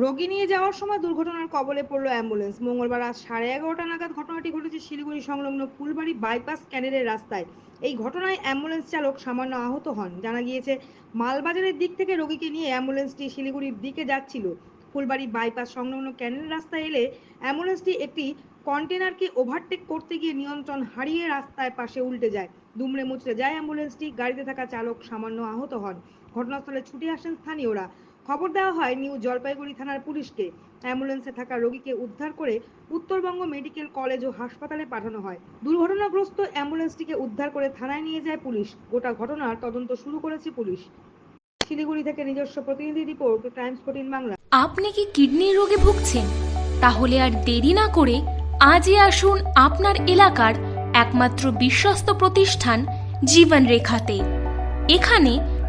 রোগী নিয়ে যাওয়ার সময় দুর্ঘটনার কবলে পড়ল অ্যাম্বুলেন্স। মঙ্গলবার রাত সাড়ে এগারোটা নাগাদ ঘটনাটি ঘটেছে শিলিগুড়ি সংলগ্ন ফুলবাড়ি বাইপাস ক্যানেলের রাস্তায়। এই ঘটনায় অ্যাম্বুলেন্স চালক সামান্য আহত হন। জানা গিয়েছে, মালবাজারের দিক থেকে রোগীকে নিয়ে অ্যাম্বুলেন্সটি শিলিগুড়ির দিকে যাচ্ছিল। ফুলবাড়ি বাইপাস সংলগ্ন ক্যানেল রাস্তায় এলে অ্যাম্বুলেন্সটি একটি কন্টেনারকে ওভারটেক করতে গিয়ে নিয়ন্ত্রণ হারিয়ে রাস্তায় পাশে উল্টে যায়। দুমড়ে মুচড়ে যায় অ্যাম্বুলেন্সটি। গাড়িতে থাকা চালক সামান্য আহত হন। ঘটনাস্থলে ছুটে আসেন স্থানীয়রা। খবর দেওয়া হয় নিউ জলপাইগুড়ি থানার পুলিশকে। অ্যাম্বুলেন্সে থাকা রোগীকে উদ্ধার করে উত্তরবঙ্গ মেডিকেল কলেজ ও হাসপাতালে পাঠানো হয়। দুর্ঘটনাগ্রস্ত অ্যাম্বুলেন্সটিকে উদ্ধার করে থানায় নিয়ে যায় পুলিশ। গোটা ঘটনার তদন্ত শুরু করেছে পুলিশ। শিলিগুড়ি থেকে নিজস্ব প্রতিনিধি রিপোর্ট, টাইমস ফোর্টিন বাংলা। আপনি কি কিডনির রোগে ভুগছেন? তাহলে আর দেরি না করে আজই আসুন আপনার এলাকার একমাত্র বিশ্বস্ত প্রতিষ্ঠান জীবন রেখাতে এখানে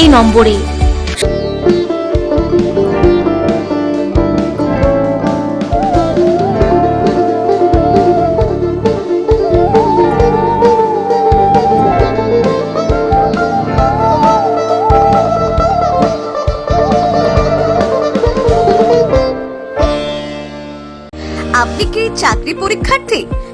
এই নম্বরে। আপনি কি চাকরি পরীক্ষার্থী?